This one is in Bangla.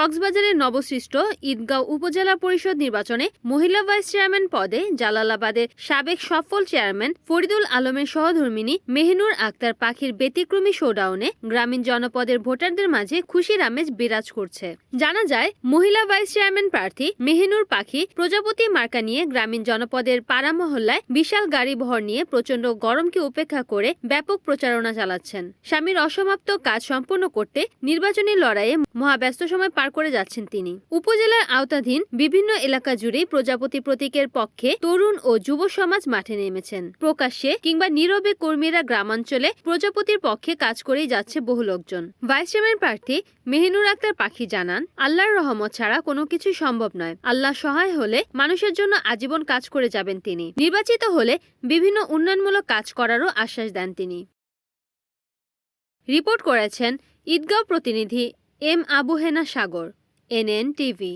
কক্সবাজারের নবসৃষ্ট ঈদগাঁও উপজেলা পরিষদ নির্বাচনে মহিলা ভাইস চেয়ারম্যান পদে জালালাবাদের সাবেক সফল চেয়ারম্যান ফরিদুল আলমের সহধর্মিনী মেহিনুর আক্তার পাখির ব্যতিক্রমী শোডাউনে গ্রামীণ জনপদের ভোটারদের মাঝে খুশির আমেজ বিরাজ করছে। জানা যায়, মহিলা ভাইস চেয়ারম্যান প্রার্থী মেহিনুর পাখি প্রজাপতি মার্কা নিয়ে গ্রামীণ জনপদের পাড়া মহল্লায় বিশাল গাড়ি ভর নিয়ে প্রচণ্ড গরমকে উপেক্ষা করে ব্যাপক প্রচারণা চালাচ্ছেন। স্বামীর অসমাপ্ত কাজ সম্পূর্ণ করতে নির্বাচনী লড়াইয়ে মহাব্যস্ত সময় পার করে যাচ্ছেন তিনি। উপজেলার আওতাধীন বিভিন্ন এলাকা জুড়েই প্রজাপতি প্রতীকের পক্ষে তরুণ ও যুব সমাজ মাঠে নেমেছেন। প্রকাশ্যে কিংবা নীরবে কর্মীরা গ্রামাঞ্চলে প্রজাপতির পক্ষে কাজ করেই যাচ্ছে বহু লোকজন। ভাইস চেয়ারম্যান প্রার্থী মেহিনুর আক্তার পাখি জানান, আল্লাহর রহমত ছাড়া কোনো কিছুই সম্ভব নয়। আল্লাহ সহায় হলে মানুষের জন্য আজীবন কাজ করে যাবেন তিনি। নির্বাচিত হলে বিভিন্ন উন্নয়নমূলক কাজ করারও আশ্বাস দেন তিনি। রিপোর্ট করেছেন ঈদগাঁও প্রতিনিধি M Abu Hena Sagar NN TV.